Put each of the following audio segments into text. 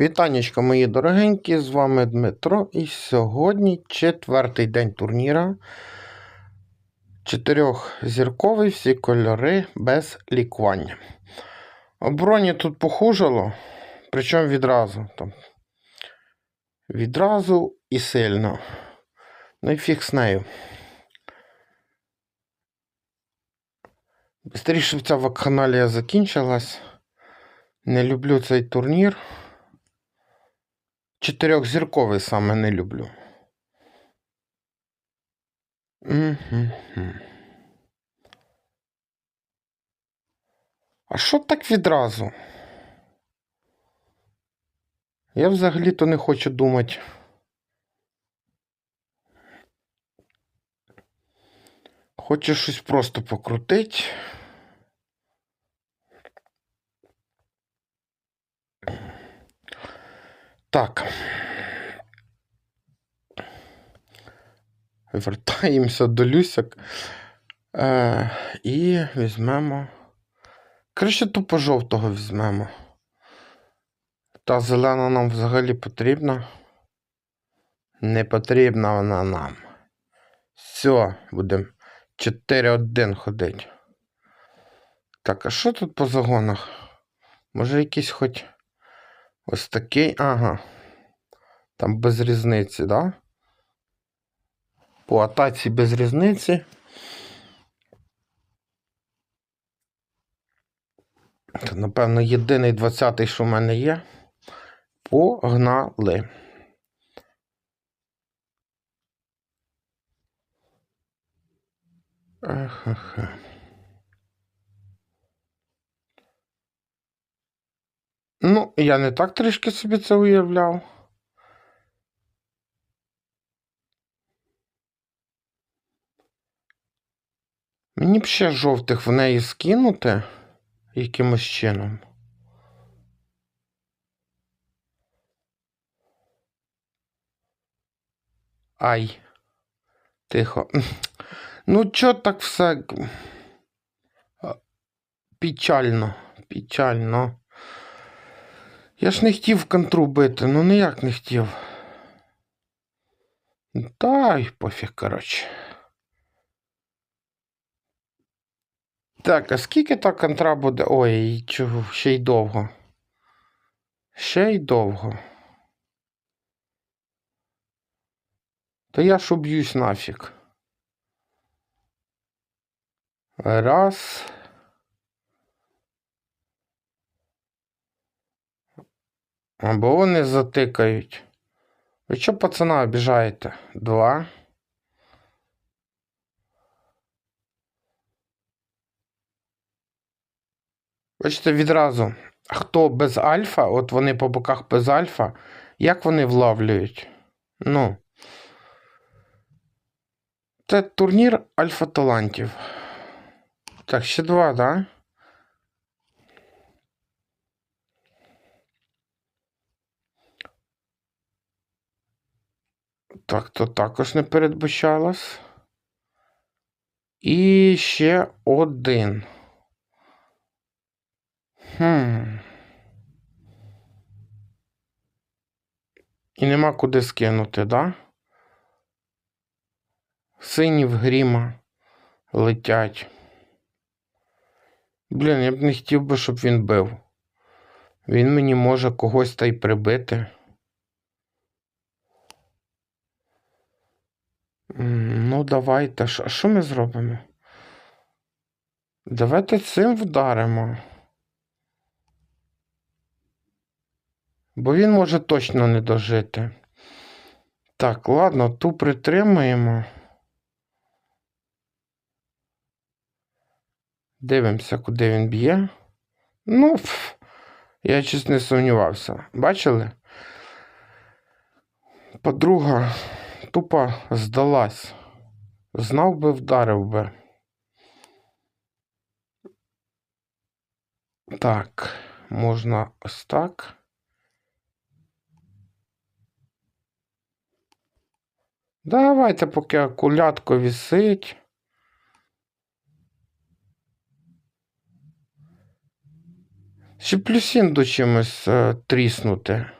Вітанечка, мої дорогенькі, з вами Дмитро. І сьогодні четвертий день турніра. Чотирьохзірковий, всі кольори без лікування. Обороні тут похужило, причому відразу. Там. Відразу і сильно. Ну і фіг з нею. Бистріше б ця вакханалія закінчилась. Не люблю цей турнір. Чотирьохзірковий саме не люблю. А що так відразу? Я взагалі-то не хочу думати. Хочу щось просто покрутити. Так. Вертаємося до люсяк. Е, і візьмемо. Краще тупо жовтого візьмемо. Та зелена нам взагалі потрібна. Не потрібна вона нам. Все, будемо 4-1 ходити. Так, а що тут по загонах? Може якийсь хоч ось такий. Ага. Там без різниці, да? По атаці без різниці. Це, напевно, єдиний 20-й, що в мене є. Погнали. Ага. Ну, я не так трішки собі це уявляв. Мені б ще жовтих в неї скинути якимось чином. Ай. Тихо. Ну, чо так все печально, печально. Я ж не хотів контру бити, ну ніяк не хотів. Дай пофіг, коротше. Так, а скільки та контра буде? Ой, чого, ще й довго. Ще й довго. Та я ж уб'юсь нафіг. Раз. Або вони затикають. Ви що пацана обіжаєте? Два. Бачите, відразу, хто без альфа, от вони по боках без альфа, як вони влавлюють? Ну. Це турнір альфа талантів. Так, ще два, да? Так, то також не передбачалось. І ще один. Хм. І нема куди скинути, да? В гріма летять. Блін, я б не хотів би, щоб він бив. Він мені може когось та й прибити. Ну, давайте. А що ми зробимо? Давайте цим вдаримо. Бо він може точно не дожити. Так, ладно, ту притримуємо. Дивимося, куди він б'є. Ну, пф, я щось не сумнівався. Бачили? Подруга тупо здалась. Знав би, вдарив би. Так, можна ось так. Давайте, поки акулятко висить. Ще плюсін до чимось е, тріснути.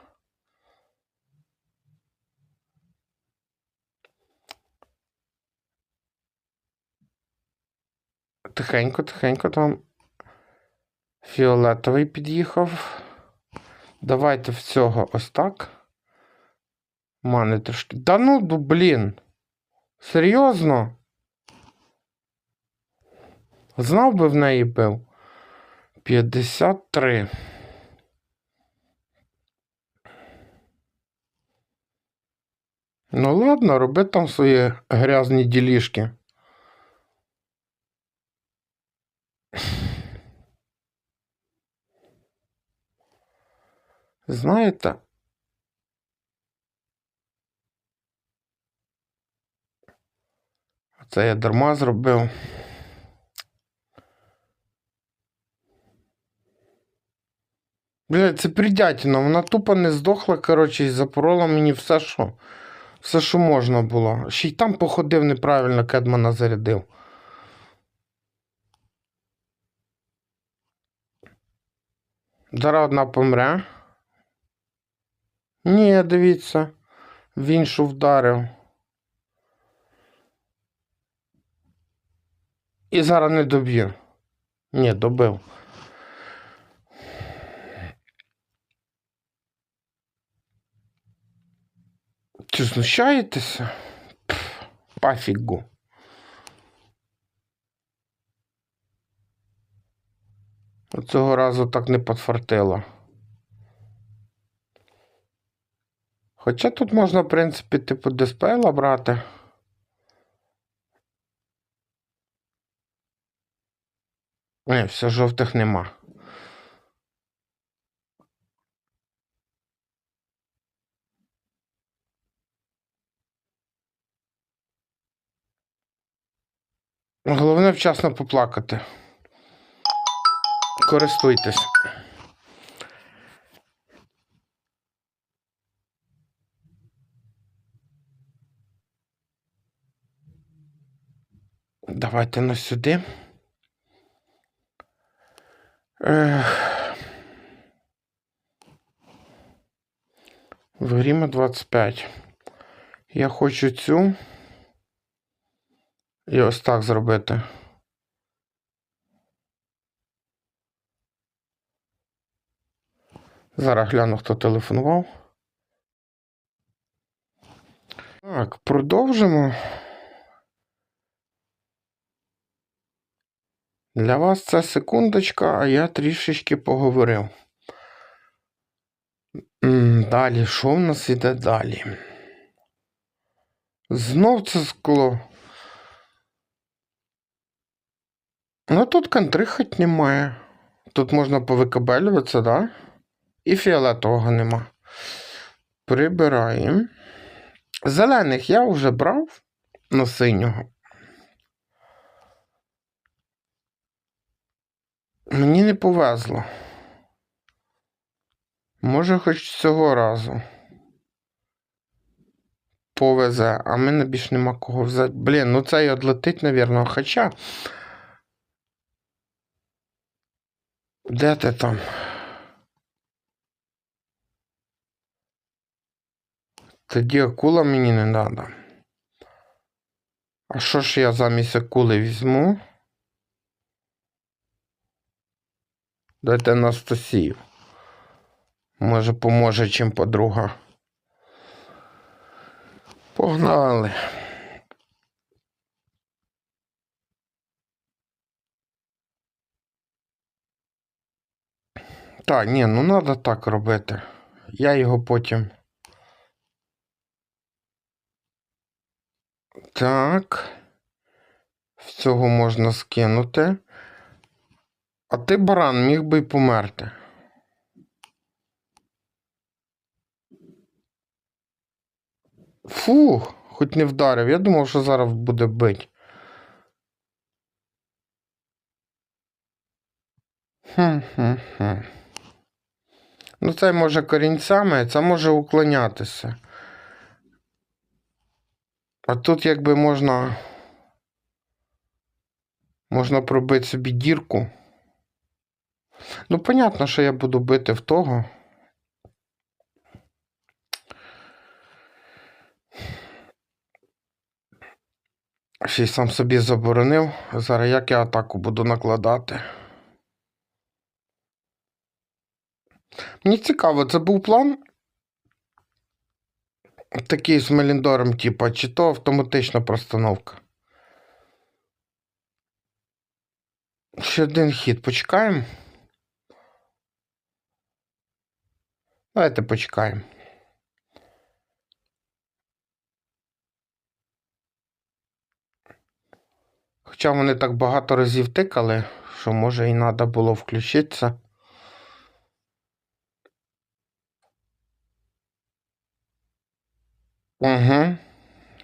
Тихенько, тихенько там. Фіолетовий під'їхав. Давайте в цього ось так. Мани трошки. Да ну, блін. Серйозно? Знав би в неї бив. 53. Ну ладно, роби там свої грязні ділішки. Знаєте? Це я дарма зробив. Бля, це придятіна, вона тупо не здохла, коротше, і запорола мені все, що. Все, що можна було. Ще й там походив неправильно, Кедмана зарядив. Зараз одна помре. Ні, дивіться. В іншу вдарив. І зараз не доб'ю. Ні, добив. Чи знущаєтеся? Пафігу. Цього разу так не подфартило. Хоча тут можна, в принципі, типу диспейла брати. Не, все жовтих нема. Головне вчасно поплакати. Користуйтесь. Давайте на сюди. Ех. В гріма 25. Я хочу цю. І ось так зробити. Зараз гляну, хто телефонував. Так, продовжимо. Для вас це секундочка, а я трішечки поговорив. Далі, що в нас іде далі? Знов це скло. Ну тут контрихать немає. Тут можна повикабелюватися, да? І фіолетового нема. Прибираємо. Зелених я вже брав на синього. Мені не повезло. Може, хоч цього разу. Повезе, а мене більш нема кого взяти. Блін, ну цей одлетить, навірно. Хоча. Де ти там? Тоді акула мені не треба. А що ж я замість акули візьму? Дайте Анастасію. Може, поможе, чим подруга. Погнали. Так, ні, ну треба так робити. Я його потім. Так. З цього можна скинути. А ти, баран, міг би й померти. Фух, хоч не вдарив. Я думав, що зараз буде бить. Хм-хм-хм. Ну, це може корінцями, це може уклонятися. А тут якби можна. Можна пробити собі дірку. Ну, понятно, що я буду бити в того. Ще й сам собі заборонив. Зараз як я атаку буду накладати. Мені цікаво, це був план. Такий з Меліндором, типа, чи то автоматична простановка. Ще один хід почекаємо. Давайте почекаємо. Хоча вони так багато разів тикали, що може і треба було включитися. Угу.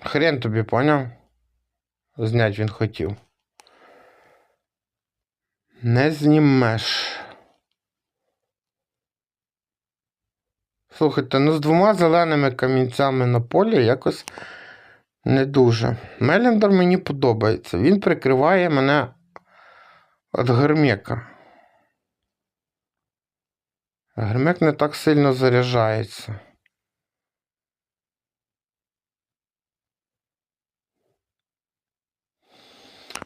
Хрен тобі поняв? Знять він хотів. Не знімеш. Слухайте, ну з двома зеленими камінцями на полі якось не дуже. Меліндер мені подобається. Він прикриває мене від гермека. Гермек не так сильно заряджається.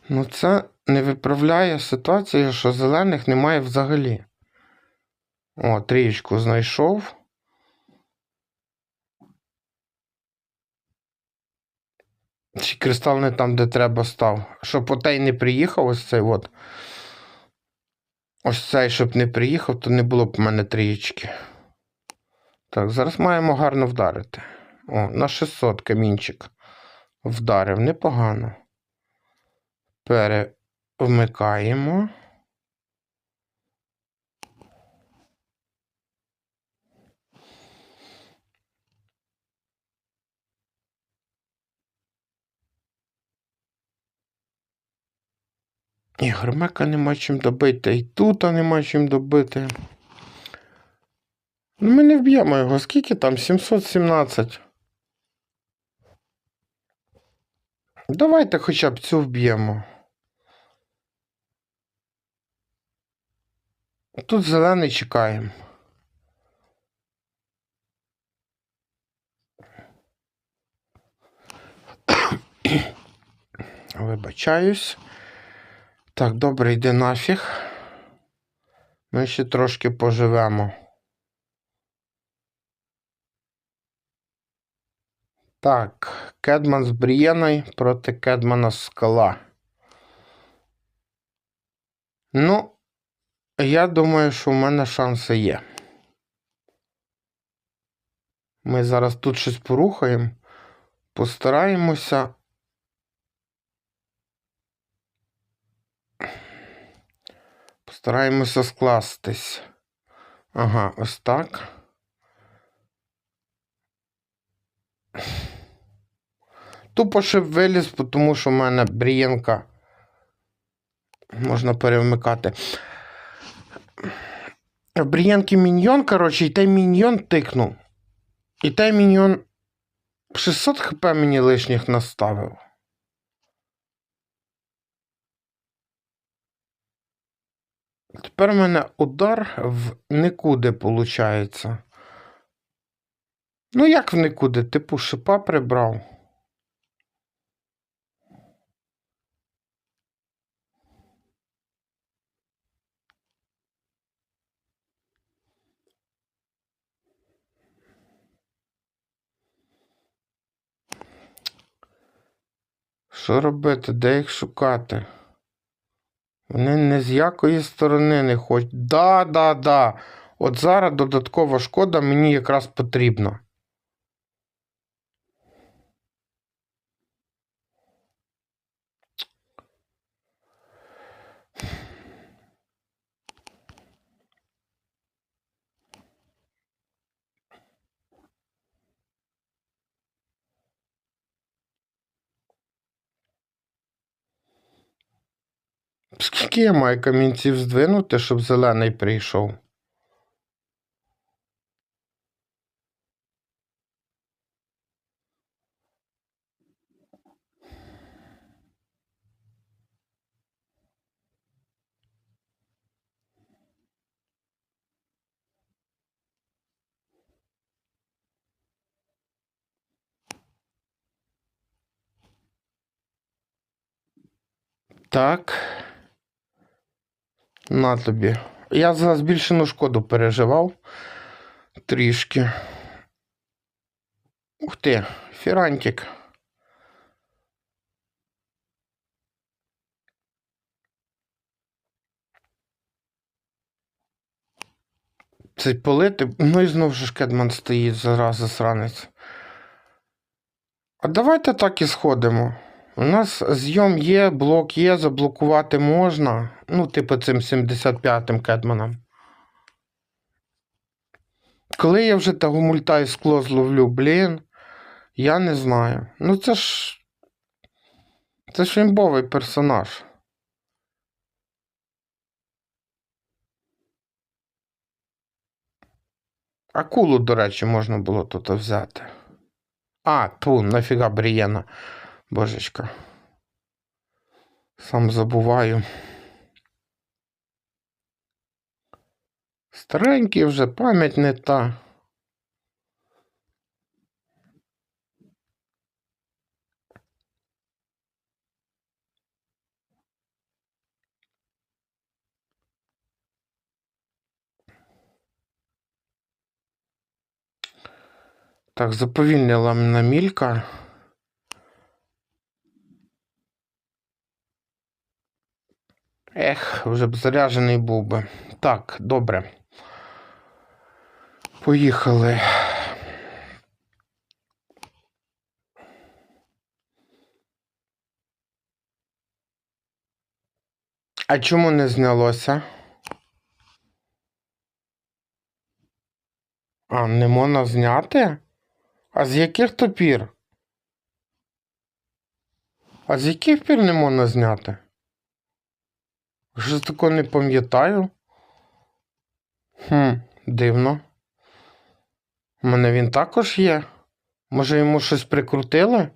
Ну, це не виправляє ситуацію, що зелених немає взагалі. О, трієчку знайшов. Чи кристал не там, де треба став. Щоб отей не приїхав, ось цей от. Ось цей, щоб не приїхав, то не було б в мене трієчки. Так, зараз маємо гарно вдарити. О, на 600 камінчик. Вдарив непогано. Перевмикаємо. І громека нема чим добити, і тут нема чим добити. Ну, ми не вб'ємо його. Скільки там? 717. Давайте хоча б цю вб'ємо. Тут зелений чекаємо. Вибачаюсь. Так, добре, йди нафіг. Ми ще трошки поживемо. Так, Кедман з Брієною проти Кедмана скала. Ну, я думаю, що в мене шанси є. Ми зараз тут щось порухаємо, постараємося. Постараємося скластись. Ага, ось так. Тупо ще виліз, тому що в мене брієнка можна перемикати. В брієнки міньйон, коротше, і той міньйон тикнув. І той міньйон 600 хп мені лишніх наставив. Тепер у мене удар в нікуди виходить. Ну, як в нікуди? Типу шипа прибрав. Що робити? Де їх шукати? Вони не з якої сторони не хочуть. Да, да, да. От зараз додаткова шкода мені якраз потрібна. Скільки я маю камінців здвинути, щоб зелений прийшов? Так. На тобі. Я за збільшену шкоду переживав. Трішки. Ух ти, фірантик. Цей полити. Ну і знову ж Кедман стоїть зараз засранець. А давайте так і сходимо. У нас зйом є, блок є, заблокувати можна. Ну, типу цим 75-м Кедманом. Коли я вже того мульта і скло зловлю, блін, я не знаю. Ну це ж. Це ж імбовий персонаж. Акулу, до речі, можна було тут взяти. А, ту, нафіга Брієна. Божечка. Сам забуваю. Старенький вже пам'ять не та. Так, заповільнила мене мілька. Ех, вже б заряджений був би. Так, добре. Поїхали. А чому не знялося? А, не можна зняти? А з яких то пір? А з яких пір не можна зняти? Щось такого не пам'ятаю. Хм, дивно. У мене він також є. Може йому щось прикрутили?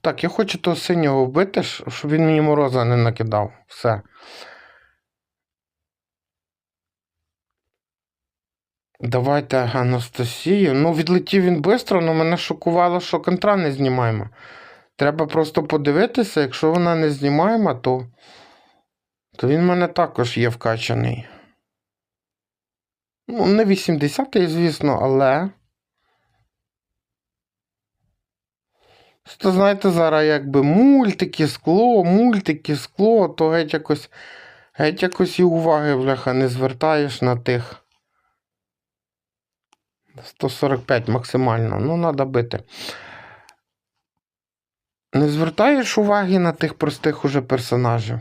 Так, я хочу того синього вбити, щоб він мені мороза не накидав. Все. Давайте Анастасію. Ну, відлетів він швидко, але мене шокувало, що контра не знімаємо. Треба просто подивитися, якщо вона не знімаємо, то, то він в мене також є вкачаний. Ну, не 80-й, звісно, але. То знаєте, зараз якби мультики, скло, мультики, скло, то геть якось, геть якось і уваги, бляха, не звертаєш на тих. 145 максимально, ну, треба бити. Не звертаєш уваги на тих простих уже персонажів.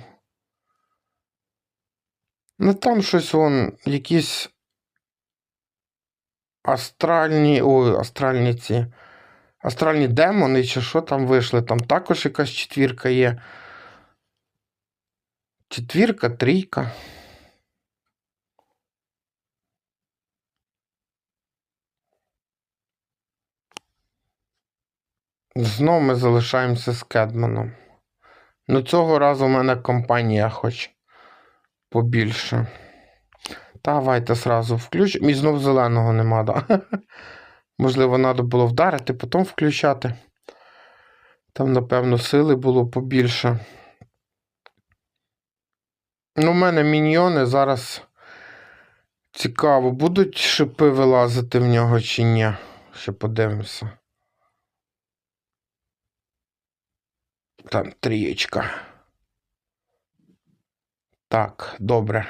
Ну там щось вон, якісь астральні. Ой, астральні ці. Астральні демони, чи що там вийшли, там також якась четвірка є. Четвірка, трійка. Знову ми залишаємося з Кедманом. Ну, цього разу в мене компанія хоч побільше. Давайте сразу включимо. І знов зеленого нема, да? Можливо, треба було вдарити, потім включати. Там, напевно, сили було побільше. Ну, у мене міньйони зараз цікаво, будуть шипи вилазити в нього чи ні. Ще подивимося. Там трієчка. Так, добре.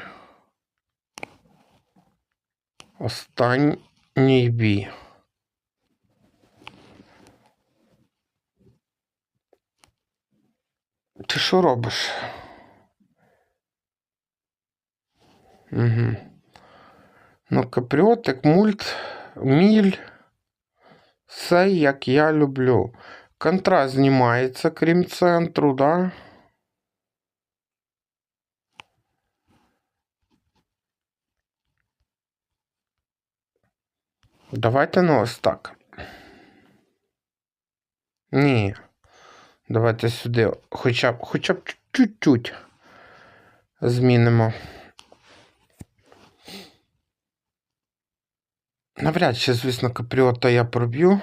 Останній бій. Ти що робиш? Угу. Ну, капріотик, мульт, міль. Все, як я люблю. Контраст знімається, крім центру, да? Давайте ну ось так. Ні. Давайте сюди хоча б хоча б чуть-чуть змінимо. Навряд чи, звісно, капріота я проб'ю.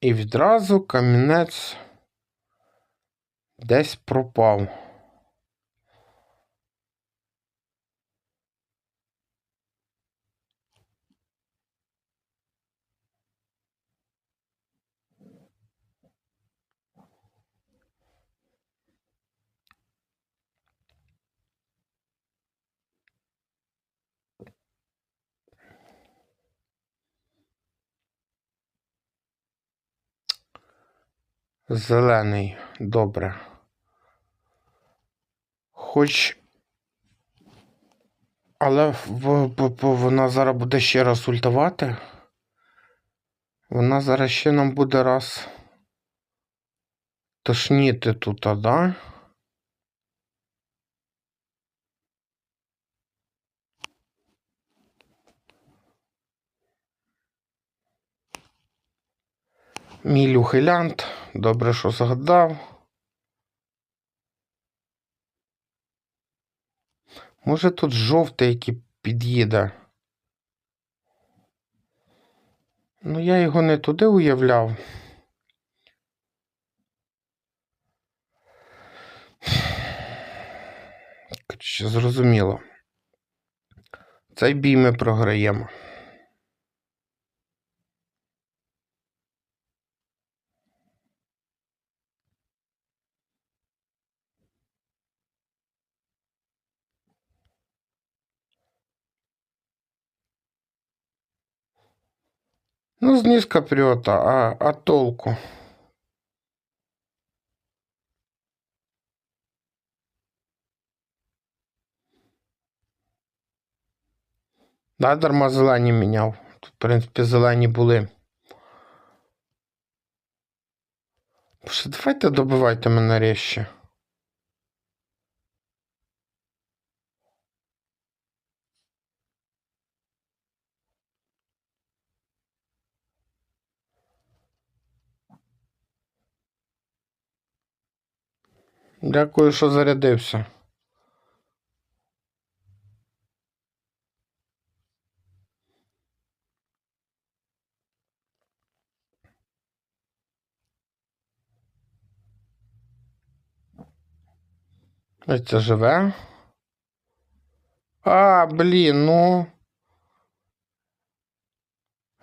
І відразу камінець десь пропав. Зелений, добре. Хоч. Але вона зараз буде ще раз ультувати. Вона зараз ще нам буде раз тошніти тут, а да? Мій люхилянт. Добре, що згадав. Може тут жовтий, який під'їде. Ну, я його не туди уявляв. Зрозуміло. Цей бій ми програємо. Ну, зніс капріота, а, а толку? Да, дарма зелені міняв. В принципі, зелені були. Давайте добивайте мене резче. Дякую, що зарядився. Ось це живе. А, блін, ну.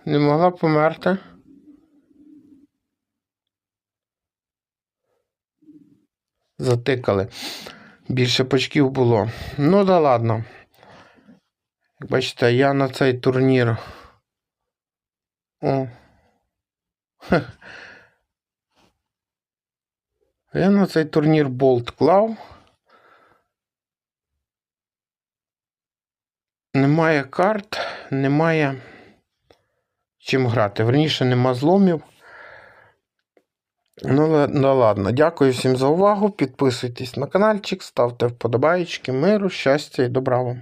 Не могла померти. Затикали. Більше пачків було. Ну да ладно. Як бачите, я на цей турнір. О. Я на цей турнір болт клав. Немає карт, немає чим грати. Верніше, нема зломів. Ну, ну ладно. Дякую всім за увагу. Підписуйтесь на каналчик, ставте вподобайки, миру, щастя і добра вам.